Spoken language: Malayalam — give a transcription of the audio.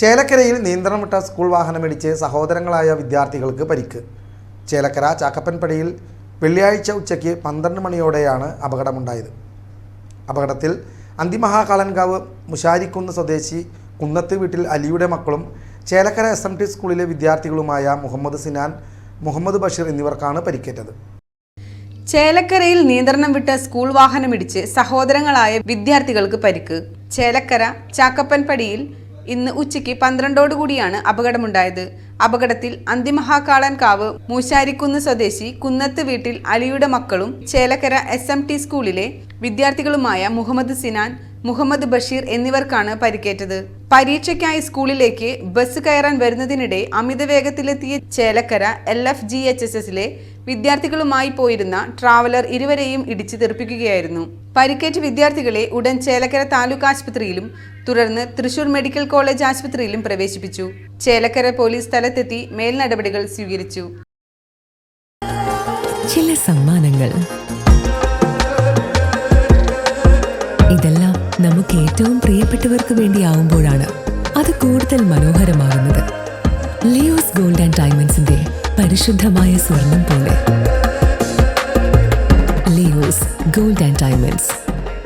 ചേലക്കരയിൽ നിയന്ത്രണം വിട്ട സ്കൂൾ വാഹനമിടിച്ച് സഹോദരങ്ങളായ വിദ്യാർത്ഥികൾക്ക് പരിക്ക്. ചേലക്കര ചാക്കപ്പൻപടിയിൽ വെള്ളിയാഴ്ച ഉച്ചയ്ക്ക് പന്ത്രണ്ട് മണിയോടെയാണ് അപകടമുണ്ടായത്. അപകടത്തിൽ അന്തിമഹാകാളൻകാവ് മുഷാരിക്കുന്ന് സ്വദേശി കുന്നത്ത് വീട്ടിൽ അലിയുടെ മക്കളും ചേലക്കര എസ് എം ടി സ്കൂളിലെ വിദ്യാർത്ഥികളുമായ മുഹമ്മദ് സിനാൻ മുഹമ്മദ് ബഷീർ എന്നിവർക്കാണ് പരിക്കേറ്റത്. ചേലക്കരയിൽ നിയന്ത്രണം വിട്ട സ്കൂൾ വാഹനമിടിച്ച് സഹോദരങ്ങളായ വിദ്യാർത്ഥികൾക്ക് പരിക്ക്. ചേലക്കര ചാക്കപ്പൻപടിയിൽ ഇന്ന് ഉച്ചയ്ക്ക് പന്ത്രണ്ടോടുകൂടിയാണ് അപകടമുണ്ടായത്. അപകടത്തിൽ അന്തിമഹാക്കാളൻകാവ് മൂശാരിക്കുന്ന് സ്വദേശി കുന്നത്ത് വീട്ടിൽ അലിയുടെ മക്കളും ചേലക്കര എസ് എം ടി സ്കൂളിലെ വിദ്യാർത്ഥികളുമായ മുഹമ്മദ് സിനാൻ മുഹമ്മദ് ബഷീർ എന്നിവർക്കാണ് പരിക്കേറ്റത്. പരീക്ഷയ്ക്കായി സ്കൂളിലേക്ക് ബസ് കയറാൻ വരുന്നതിനിടെ അമിത വേഗത്തിലെത്തിയ Chelakkara L F G H S എസിലെ വിദ്യാർത്ഥികളുമായി പോയിരുന്ന ട്രാവലർ ഇരുവരെയും ഇടിച്ചു തെറിപ്പിക്കുകയായിരുന്നു. പരിക്കേറ്റ വിദ്യാർത്ഥികളെ ഉടൻ ചേലക്കര താലൂക്ക് ആശുപത്രിയിലും തുടർന്ന് തൃശൂർ മെഡിക്കൽ കോളേജ് ആശുപത്രിയിലും പ്രവേശിപ്പിച്ചു. ചേലക്കര പോലീസ് സ്ഥലത്തെത്തി മേൽനടപടികൾ സ്വീകരിച്ചു. ചില സമ്മാനങ്ങൾ. ഇതെല്ലാം നമുക്ക് ഏറ്റവും പ്രിയപ്പെട്ടവർക്ക് വേണ്ടിയാവുമ്പോഴാണ് അത് കൂടുതൽ മനോഹരമാകുന്നത്. ലിയോസ് ഗോൾഡ് ആൻഡ് ഡയമണ്ട്സിന്റെ പരിശുദ്ധമായ സ്വർണം പോലെ. Leo's gold and diamonds.